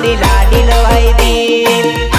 મારી લાડી લવાઈ દે.